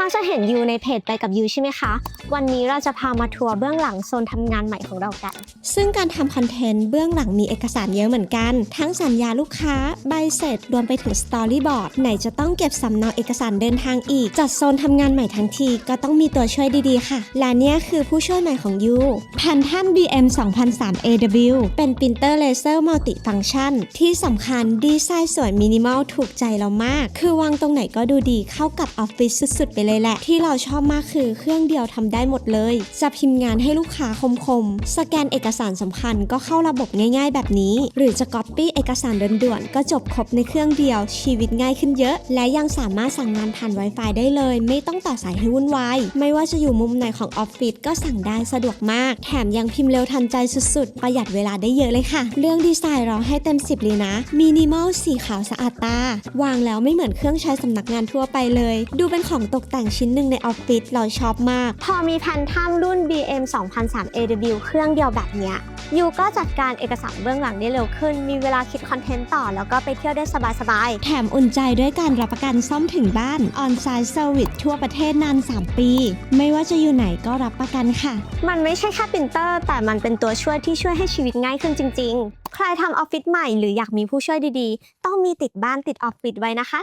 มักจะเห็นยูในเพจไปกับยูใช่ไหมคะ วันนี้เราจะพามาทัวร์เบื้องหลังโซนทำงานใหม่ของเรากัน ซึ่งการทำคอนเทนต์เบื้องหลังมีเอกสารเยอะเหมือนกัน ทั้งสัญญาลูกค้า ใบเสร็จรวมไปถึงสตอรี่บอร์ดไหนจะต้องเก็บสำเนาเอกสารเดินทางอีก จัดโซนทำงานใหม่ทั้งทีก็ต้องมีตัวช่วยดีๆค่ะ และเนี่ยคือผู้ช่วยใหม่ของยูแพนทัน BM 2003 AW เป็นปรินเตอร์เลเซอร์มัลติฟัง c t ชันที่สำคัญดีไซน์สวยมินิมอลถูกใจเรามาก คือวางตรงไหนก็ดูดีเข้ากับออฟฟิศสุดๆไปเลยแหละ ที่เราชอบมากคือเครื่องเดียวทำได้หมดเลย จะพิมพ์งานให้ลูกค้าคมๆ สแกนเอกสารสำคัญก็เข้าระบบง่ายๆ แบบนี้ หรือจะก๊อปปี้เอกสารด่วนๆ ก็จบครบในเครื่องเดียว ชีวิตง่ายขึ้นเยอะ และยังสามารถสั่งงานผ่าน Wi-Fi ได้เลย ไม่ต้องต่อสายให้วุ่นวายไม่ว่าจะอยู่มุมไหนของออฟฟิศก็สั่งได้สะดวกมาก แถมยังพิมพ์เร็วทันใจสุดๆ ประหยัดเวลาได้เยอะเลยค่ะ เรื่องดีไซน์เราให้เต็ม 10 เลยนะมินิมอลสีขาวสะอาดตา วางแล้วไม่เหมือนเครื่องใช้สำนักงานทั่วไปเลย ดูเป็นของตกแต่งชิ้นหนึ่งในออฟฟิศเราชอบมาก พอมีแพนทัมรุ่น BM 2003 AW เครื่องเดียวแบบเนี้ยยูก็จัดการเอกสารเบื้องหลังได้เร็วขึ้น มีเวลาคิดคอนเทนต์ต่อ แล้วก็ไปเที่ยวได้สบายแถมอุ่นใจด้วยการรับประกันซ่อมถึงบ้าน On-site Service ทั่วประเทศนาน 3 ปี ไม่ว่าจะอยู่ไหนก็รับประกันค่ะๆมันไม่ใช่แค่ปรินเตอร์ แต่มันเป็นตัวช่วยที่ช่วยให้ชีวิตง่ายขึ้นจริง ๆ ใครทำออฟฟิศใหม่หรืออยากมีผู้ช่วยดีๆ ต้องมีติดบ้านติดออฟฟิศไว้นะคะ